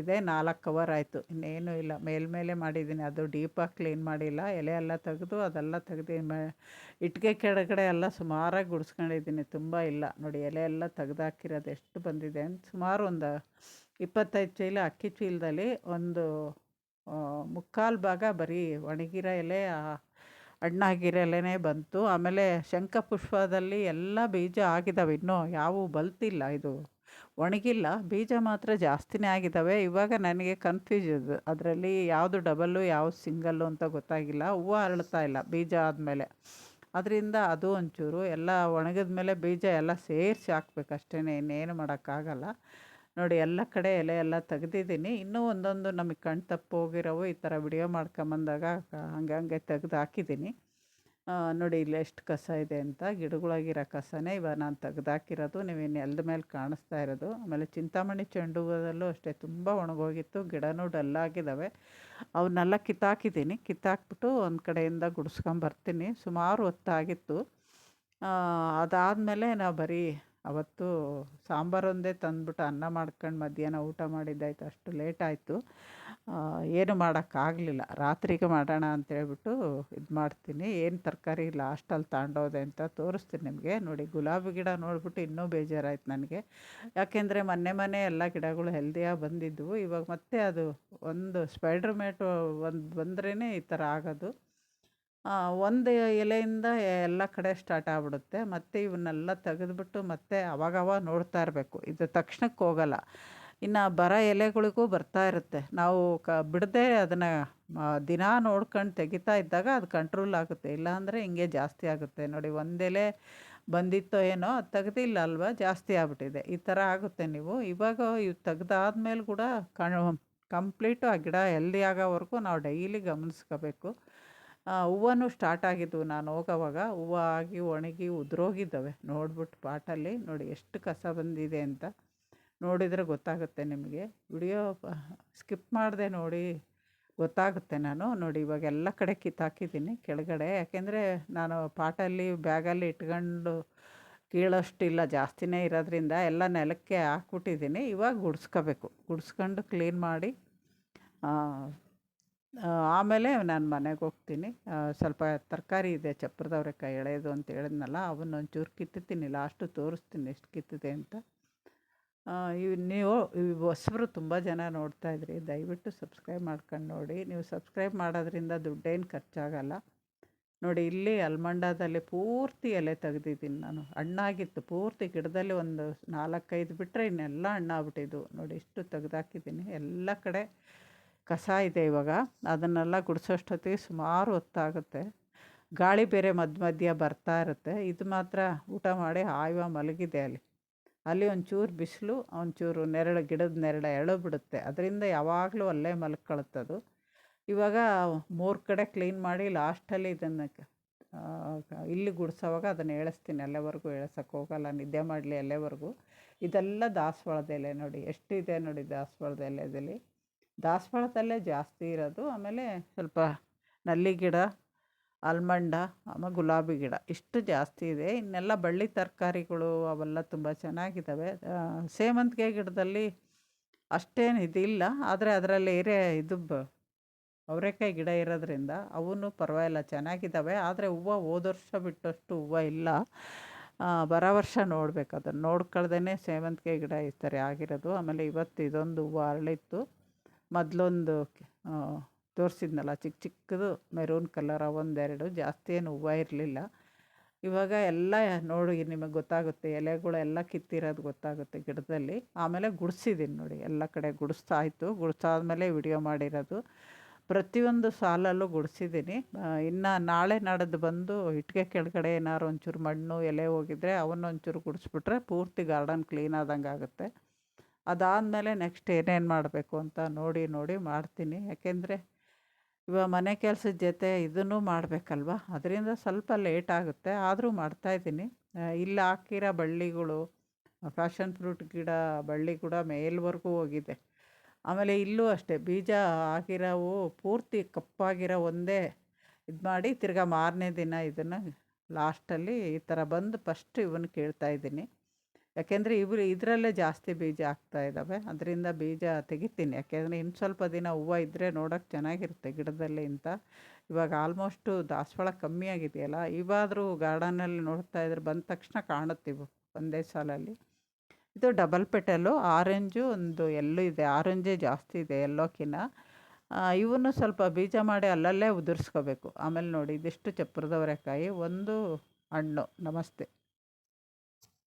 ಇದೆ ನಾಲ್ಕು ಕವರ್ ಆಯಿತು. ಇನ್ನೇನು ಇಲ್ಲ. ಮೇಲ್ಮೇಲೆ ಮಾಡಿದ್ದೀನಿ. ಅದು ಡೀಪಾಗಿ ಕ್ಲೀನ್ ಮಾಡಿಲ್ಲ. ಎಲೆ ಎಲ್ಲ ತೆಗೆದು ಅದೆಲ್ಲ ತೆಗೆದು ಇಟ್ಟಿಗೆ ಕೆಳಗಡೆ ಎಲ್ಲ ಸುಮಾರಾಗಿ ಗುಡಿಸ್ಕೊಂಡಿದ್ದೀನಿ. ತುಂಬ ಇಲ್ಲ. ನೋಡಿ ಎಲೆ ಎಲ್ಲ ತೆಗೆದಾಕಿರೋದು ಎಷ್ಟು ಬಂದಿದೆ ಅಂತ ಸುಮಾರು ಒಂದು ಇಪ್ಪತ್ತೈದು ಚೀಲ ಅಕ್ಕಿ ಚೀಲದಲ್ಲಿ ಒಂದು ಮುಕ್ಕಾಲು ಭಾಗ ಬರೀ ಒಣಗಿರೋ ಎಲೆ ಹಣ್ಣಾಗಿರೋ ಎಲೆನೇ ಬಂತು. ಆಮೇಲೆ ಶಂಖಪುಷ್ಪದಲ್ಲಿ ಎಲ್ಲ ಬೀಜ ಆಗಿದ್ದಾವೆ ಇನ್ನೂ ಯಾವೂ ಬಲ್ತಿಲ್ಲ ಇದು. ಒಣಗಿಲ್ಲ, ಬೀಜ ಮಾತ್ರ ಜಾಸ್ತಿನೇ ಆಗಿದ್ದಾವೆ. ಇವಾಗ ನನಗೆ ಕನ್ಫ್ಯೂಸ್ ಅದರಲ್ಲಿ ಯಾವುದು ಡಬಲ್ಲು ಯಾವುದು ಸಿಂಗಲ್ಲು ಅಂತ ಗೊತ್ತಾಗಿಲ್ಲ. ಹೂವು ಅರಳ್ತಾ ಇಲ್ಲ ಬೀಜ ಆದಮೇಲೆ. ಅದರಿಂದ ಅದು ಒಂಚೂರು ಎಲ್ಲ ಒಣಗಿದ ಮೇಲೆ ಬೀಜ ಎಲ್ಲ ಸೇರಿಸಿ ಹಾಕ್ಬೇಕು ಅಷ್ಟೇ ಇನ್ನೇನು ಮಾಡೋಕ್ಕಾಗಲ್ಲ. ನೋಡಿ, ಎಲ್ಲ ಕಡೆ ಎಲೆ ಎಲ್ಲ ತೆಗೆದಿದ್ದೀನಿ. ಇನ್ನೂ ಒಂದೊಂದು ನಮಗೆ ಕಣ್ಣು ತಪ್ಪೋಗಿರೋವು ಈ ಥರ ವಿಡಿಯೋ ಮಾಡ್ಕೊಂಬಂದಾಗ ಹಂಗೆ ಹಂಗೆ ತೆಗೆದು ಹಾಕಿದ್ದೀನಿ. ನೋಡಿ, ಇಲ್ಲಿ ಎಷ್ಟು ಕಸ ಇದೆ ಅಂತ. ಗಿಡಗಳಾಗಿರೋ ಕಸನೇ ಇವಾಗ ನಾನು ತೆಗೆದಾಕಿರೋದು. ನೀವು ಎಲ್ದ ಮೇಲೆ ಕಾಣಿಸ್ತಾ ಇರೋದು. ಆಮೇಲೆ ಚಿಂತಾಮಣಿ ಚೆಂಡು ಹೂವದಲ್ಲೂ ಅಷ್ಟೇ, ತುಂಬ ಒಣಗೋಗಿತ್ತು. ಗಿಡನೂ ಡಲ್ಲಾಗಿದ್ದಾವೆ ಅವನ್ನೆಲ್ಲ ಕಿತ್ತಾಕಿದ್ದೀನಿ. ಕಿತ್ತಾಕ್ಬಿಟ್ಟು ಒಂದು ಕಡೆಯಿಂದ ಗುಡಿಸ್ಕೊಂಬರ್ತೀನಿ. ಸುಮಾರು ಹೊತ್ತಾಗಿತ್ತು. ಅದಾದಮೇಲೆ ನಾವು ಬರೀ ಅವತ್ತು ಸಾಂಬಾರೊಂದೇ ತಂದ್ಬಿಟ್ಟು ಅನ್ನ ಮಾಡ್ಕೊಂಡು ಮಧ್ಯಾಹ್ನ ಊಟ ಮಾಡಿದ್ದಾಯ್ತು, ಅಷ್ಟು ಲೇಟ್ ಆಯಿತು. ಏನು ಮಾಡೋಕ್ಕಾಗಲಿಲ್ಲ. ರಾತ್ರಿಗೆ ಮಾಡೋಣ ಅಂತೇಳ್ಬಿಟ್ಟು ಇದು ಮಾಡ್ತೀನಿ. ಏನು ತರಕಾರಿ ಲಾಸ್ಟಲ್ಲಿ ತಗೊಂಡೋದೆ ಅಂತ ತೋರಿಸ್ತೀನಿ ನಿಮಗೆ. ನೋಡಿ, ಗುಲಾಬಿ ಗಿಡ ನೋಡಿಬಿಟ್ಟು ಇನ್ನೂ ಬೇಜಾರಾಯ್ತು ನನಗೆ. ಯಾಕೆಂದರೆ ಮೊನ್ನೆ ಮೊನ್ನೆ ಎಲ್ಲ ಗಿಡಗಳು ಹೆಲ್ದಿಯಾಗಿ ಬಂದಿದ್ದವು ಇವಾಗ ಮತ್ತೆ ಅದು ಒಂದು ಸ್ಪೈಡ್ರ್ ಮೇಟು ಒಂದು ಬಂದ್ರೇ ಈ ಥರ ಆಗೋದು. ಒಂದು ಎಲೆಯಿಂದ ಎಲ್ಲ ಕಡೆ ಸ್ಟಾರ್ಟ್ ಆಗ್ಬಿಡುತ್ತೆ. ಮತ್ತು ಇವನ್ನೆಲ್ಲ ತೆಗೆದುಬಿಟ್ಟು ಮತ್ತೆ ಅವಾಗವಾಗ ನೋಡ್ತಾ ಇರಬೇಕು. ಇದು ತಕ್ಷಣಕ್ಕೆ ಹೋಗಲ್ಲ. ಇನ್ನು ಬರ ಎಲೆಗಳಿಗೂ ಬರ್ತಾ ಇರುತ್ತೆ. ನಾವು ಕ, ಬಿಡದೆ ಅದನ್ನು ದಿನಾ ನೋಡ್ಕೊಂಡು ತೆಗಿತಾ ಇದ್ದಾಗ ಅದು ಕಂಟ್ರೋಲ್ ಆಗುತ್ತೆ. ಇಲ್ಲಾಂದರೆ ಹಿಂಗೆ ಜಾಸ್ತಿ ಆಗುತ್ತೆ. ನೋಡಿ ಒಂದೆಲೆ ಬಂದಿತ್ತೋ ಏನೋ ಅದು ತೆಗ್ದಿಲ್ಲ ಅಲ್ವಾ? ಜಾಸ್ತಿ ಆಗ್ಬಿಟ್ಟಿದೆ. ಈ ಥರ ಆಗುತ್ತೆ ನೀವು. ಇವಾಗ ಇವು ತೆಗ್ದಾದ್ಮೇಲೆ ಕೂಡ ಕಣ್, ಕಂಪ್ಲೀಟು ಆ ಗಿಡ ಹೆಲ್ದಿ ಆಗೋವರೆಗೂ ನಾವು ಡೈಲಿ ಗಮನಿಸ್ಕೋಬೇಕು. ಹೂವನೂ ಸ್ಟಾರ್ಟ್ ಆಗಿದ್ವು ನಾನು ಹೋಗೋವಾಗ. ಹೂವು ಆಗಿ ಒಣಗಿ ಉದುರೋಗಿದ್ದಾವೆ. ನೋಡ್ಬಿಟ್ಟು ಪಾಟಲ್ಲಿ ನೋಡಿ ಎಷ್ಟು ಕಸ ಬಂದಿದೆ ಅಂತ ನೋಡಿದರೆ ಗೊತ್ತಾಗುತ್ತೆ ನಿಮಗೆ. ವಿಡಿಯೋ ಸ್ಕಿಪ್ ಮಾಡಿದೆ ನೋಡಿ ಗೊತ್ತಾಗುತ್ತೆ ನಾನು. ನೋಡಿ ಇವಾಗ ಎಲ್ಲ ಕಡೆ ಕಿತ್ತಾಕಿದ್ದೀನಿ ಕೆಳಗಡೆ. ಯಾಕೆಂದರೆ ನಾನು ಪಾಟಲ್ಲಿ ಬ್ಯಾಗಲ್ಲಿ ಇಟ್ಕೊಂಡು ಕೀಳೋಷ್ಟಿಲ್ಲ, ಜಾಸ್ತಿನೇ ಇರೋದ್ರಿಂದ ಎಲ್ಲ ನೆಲಕ್ಕೆ ಹಾಕ್ಬಿಟ್ಟಿದ್ದೀನಿ. ಇವಾಗ ಗುಡ್ಸ್ಕೋಬೇಕು. ಗುಡ್ಸ್ಕೊಂಡು ಕ್ಲೀನ್ ಮಾಡಿ ಆಮೇಲೆ ನಾನು ಮನೆಗೆ ಹೋಗ್ತೀನಿ. ಸ್ವಲ್ಪ ತರಕಾರಿ ಇದೆ, ಚಪ್ರದವ್ರೆಕಾಯಿ ಎಳೆಯೋದು ಅಂತ ಹೇಳಿದ್ನಲ್ಲ, ಅವನ್ನ ಒಂಚೂರು ಕಿತ್ತುತ್ತೀನಿ ಲಾಸ್ಟು ತೋರಿಸ್ತೀನಿ ಎಷ್ಟು ಕಿತ್ತಿದೆ ಅಂತ. ಇವು ನೀವು ಹೊಸಬ್ರು ತುಂಬ ಜನ ನೋಡ್ತಾ ಇದ್ರಿ, ದಯವಿಟ್ಟು ಸಬ್ಸ್ಕ್ರೈಬ್ ಮಾಡ್ಕೊಂಡು ನೋಡಿ. ನೀವು ಸಬ್ಸ್ಕ್ರೈಬ್ ಮಾಡೋದ್ರಿಂದ ದುಡ್ಡೇನು ಖರ್ಚಾಗಲ್ಲ. ನೋಡಿ, ಇಲ್ಲಿ ಅಲ್ಮಂಡದಲ್ಲಿ ಪೂರ್ತಿ ಎಲೆ ತೆಗೆದಿದ್ದೀನಿ ನಾನು. ಹಣ್ಣಾಗಿತ್ತು, ಪೂರ್ತಿ ಗಿಡದಲ್ಲಿ ಒಂದು ನಾಲ್ಕೈದು ಬಿಟ್ಟರೆ ಇನ್ನೆಲ್ಲ ಹಣ್ಣಾಗ್ಬಿಟ್ಟಿದ್ದು ನೋಡಿ, ಇಷ್ಟು ತೆಗ್ದಾಕಿದ್ದೀನಿ. ಎಲ್ಲ ಕಡೆ ಕಸ ಇದೆ ಇವಾಗ. ಅದನ್ನೆಲ್ಲ ಗುಡಿಸೋಷ್ಟೊತ್ತಿಗೆ ಸುಮಾರು ಹೊತ್ತಾಗುತ್ತೆ. ಗಾಳಿ ಬೇರೆ ಮಧ್ಯ ಮಧ್ಯ ಬರ್ತಾ ಇರುತ್ತೆ. ಇದು ಮಾತ್ರ ಊಟ ಮಾಡಿ ಹಾಯುವ ಮಲಗಿದೆ ಅಲ್ಲಿ. ಅಲ್ಲಿ ಒಂಚೂರು ಬಿಸಿಲು, ಒಂಚೂರು ನೆರಳು, ಗಿಡದ ನೆರಳು ಎಳು ಬಿಡುತ್ತೆ. ಅದರಿಂದ ಯಾವಾಗಲೂ ಅಲ್ಲೇ ಮಲ್ಕೊಳುತ್ತದು. ಇವಾಗ ಮೂರು ಕಡೆ ಕ್ಲೀನ್ ಮಾಡಿ ಲಾಸ್ಟಲ್ಲಿ ಇದನ್ನು ಇಲ್ಲಿ ಗುಡಿಸೋವಾಗ ಅದನ್ನು ಎಳಿಸ್ತೀನಿ. ಅಲ್ಲೇವರೆಗೂ ಹೇಳಿಸೋಕೆ ಹೋಗಲ್ಲ. ನಿದ್ದೆ ಮಾಡಲಿ ಅಲ್ಲೇವರೆಗೂ. ಇದೆಲ್ಲ ದಾಸವಾಳದ ಎಲೆ ನೋಡಿ. ಎಷ್ಟಿದೆ ನೋಡಿ ದಾಸವಾಳದ ಎಲೆದಲ್ಲಿ ದಾಸವಾಳದಲ್ಲೇ ಜಾಸ್ತಿ ಇರೋದು. ಆಮೇಲೆ ಸ್ವಲ್ಪ ನಲ್ಲಿ ಗಿಡ, ಆಲ್ಮಂಡ ಆಮೇಲೆ ಗುಲಾಬಿ ಗಿಡ ಇಷ್ಟು ಜಾಸ್ತಿ ಇದೆ. ಇನ್ನೆಲ್ಲ ಬಳ್ಳಿ ತರಕಾರಿಗಳು ಅವೆಲ್ಲ ತುಂಬ ಚೆನ್ನಾಗಿದ್ದಾವೆ. ಸೇವಂತಿಗೆ ಗಿಡದಲ್ಲಿ ಅಷ್ಟೇನು ಇದಿಲ್ಲ. ಆದರೆ ಅದರಲ್ಲಿ ಏರೇ ಇದು ಬ, ಅವರೆಕಾಯಿ ಗಿಡ ಇರೋದ್ರಿಂದ ಅವೂ ಪರವಾಗಿಲ್ಲ, ಚೆನ್ನಾಗಿದ್ದಾವೆ. ಆದರೆ ಹೂವು ಹೋದ ವರ್ಷ ಬಿಟ್ಟಷ್ಟು ಹೂವು ಇಲ್ಲ. ಬರೋ ವರ್ಷ ನೋಡ್ಬೇಕು ಅದನ್ನು. ನೋಡ್ಕೊಳ್ದೇ ಸೇವಂತಿಗೆ ಗಿಡ ಈ ಥರ ಆಗಿರೋದು. ಆಮೇಲೆ ಇವತ್ತು ಇದೊಂದು ಹೂವು ಅರಳಿತ್ತು. ಮೊದಲೊಂದು ತೋರಿಸಿದ್ನಲ್ಲ, ಚಿಕ್ಕ ಚಿಕ್ಕದು ಮೆರೂನ್ ಕಲರ್ ಒಂದೆರಡು, ಜಾಸ್ತಿ ಏನು ಹೂವು ಇರಲಿಲ್ಲ. ಇವಾಗ ಎಲ್ಲ ನೋಡಿ ನಿಮಗೆ ಗೊತ್ತಾಗುತ್ತೆ ಎಲೆಗಳೆಲ್ಲ ಕಿತ್ತಿರೋದು ಗೊತ್ತಾಗುತ್ತೆ ಗಿಡದಲ್ಲಿ. ಆಮೇಲೆ ಗುಡಿಸಿದ್ದೀನಿ ನೋಡಿ, ಎಲ್ಲ ಕಡೆ ಗುಡಿಸ್ತಾಯಿತು. ಗುಡಿಸಾದ್ಮೇಲೆ ವಿಡಿಯೋ ಮಾಡಿರೋದು. ಪ್ರತಿಯೊಂದು ಸಾಲಲ್ಲೂ ಗುಡಿಸಿದ್ದೀನಿ ಇನ್ನು ನಾಳೆ ನಡೆದು ಬಂದು ಇಟ್ಟಿಗೆ ಕೆಳಗಡೆ ಏನಾದ್ರು ಒಂಚೂರು ಮಣ್ಣು, ಎಲೆ ಹೋಗಿದ್ರೆ ಅವನ್ನೊಂಚೂರು ಗುಡಿಸ್ಬಿಟ್ರೆ ಪೂರ್ತಿ ಗಾರ್ಡನ್ ಕ್ಲೀನ್ ಆದಂಗೆ ಆಗುತ್ತೆ ಅದಾದಮೇಲೆ ನೆಕ್ಸ್ಟ್ ಏನೇನು ಮಾಡಬೇಕು ಅಂತ ನೋಡಿ ನೋಡಿ ಮಾಡ್ತೀನಿ. ಯಾಕೆಂದರೆ ಇವಾಗ ಮನೆ ಕೆಲಸದ ಜೊತೆ ಇದನ್ನು ಮಾಡಬೇಕಲ್ವ? ಅದರಿಂದ ಸ್ವಲ್ಪ ಲೇಟ್ ಆಗುತ್ತೆ. ಆದರೂ ಮಾಡ್ತಾಯಿದ್ದೀನಿ ಇಲ್ಲಿ ಹಾಕಿರೋ ಬಳ್ಳಿಗಳು, ಫ್ಯಾಷನ್ ಫ್ರೂಟ್ ಗಿಡ ಬಳ್ಳಿ ಕೂಡ ಮೇಲ್ವರೆಗೂ ಹೋಗಿದೆ. ಆಮೇಲೆ ಇಲ್ಲೂ ಅಷ್ಟೇ ಬೀಜ ಹಾಕಿರೋವು ಪೂರ್ತಿ ಕಪ್ಪಾಗಿರೋ ಒಂದೇ ಇದು ಮಾಡಿ ತಿರ್ಗಾ ಮಾರನೇ ದಿನ ಇದನ್ನು ಲಾಸ್ಟಲ್ಲಿ ಈ ಥರ ಬಂದು ಫಸ್ಟ್ ಇವನ್ನ ಕೇಳ್ತಾಯಿದ್ದೀನಿ ಯಾಕೆಂದರೆ ಇವರು ಇದರಲ್ಲೇ ಜಾಸ್ತಿ ಬೀಜ ಆಗ್ತಾ ಇದ್ದಾವೆ ಅದರಿಂದ ಬೀಜ ತೆಗಿತೀನಿ. ಯಾಕೆಂದರೆ ಇನ್ನು ಸ್ವಲ್ಪ ದಿನ ಹೂವು ಇದ್ದರೆ ನೋಡೋಕ್ಕೆ ಚೆನ್ನಾಗಿರುತ್ತೆ ಗಿಡದಲ್ಲಿ ಅಂತ. ಇವಾಗ ಆಲ್ಮೋಸ್ಟು ದಾಸವಾಳ ಕಮ್ಮಿ ಆಗಿದೆಯಲ್ಲ, ಇವಾದರೂ ಗಾರ್ಡನಲ್ಲಿ ನೋಡ್ತಾ ಇದ್ರೆ ಬಂದ ತಕ್ಷಣ ಕಾಣುತ್ತಿವು ಒಂದೇ ಸಾಲಲ್ಲಿ. ಇದು ಡಬಲ್ ಪೆಟಲು ಆರೆಂಜು ಒಂದು ಎಲ್ಲೂ ಇದೆ. ಆರೆಂಜೇ ಜಾಸ್ತಿ ಇದೆ ಎಲ್ಲೋಕಿನ್ನ ಇವನ್ನು ಸ್ವಲ್ಪ ಬೀಜ ಮಾಡಿ ಅಲ್ಲಲ್ಲೇ ಉದುರಿಸ್ಕೋಬೇಕು. ಆಮೇಲೆ ನೋಡಿ, ಇದಿಷ್ಟು ಚಪ್ಪರದವರೆಕಾಯಿ ಒಂದು ಹಣ್ಣು. ನಮಸ್ತೆ.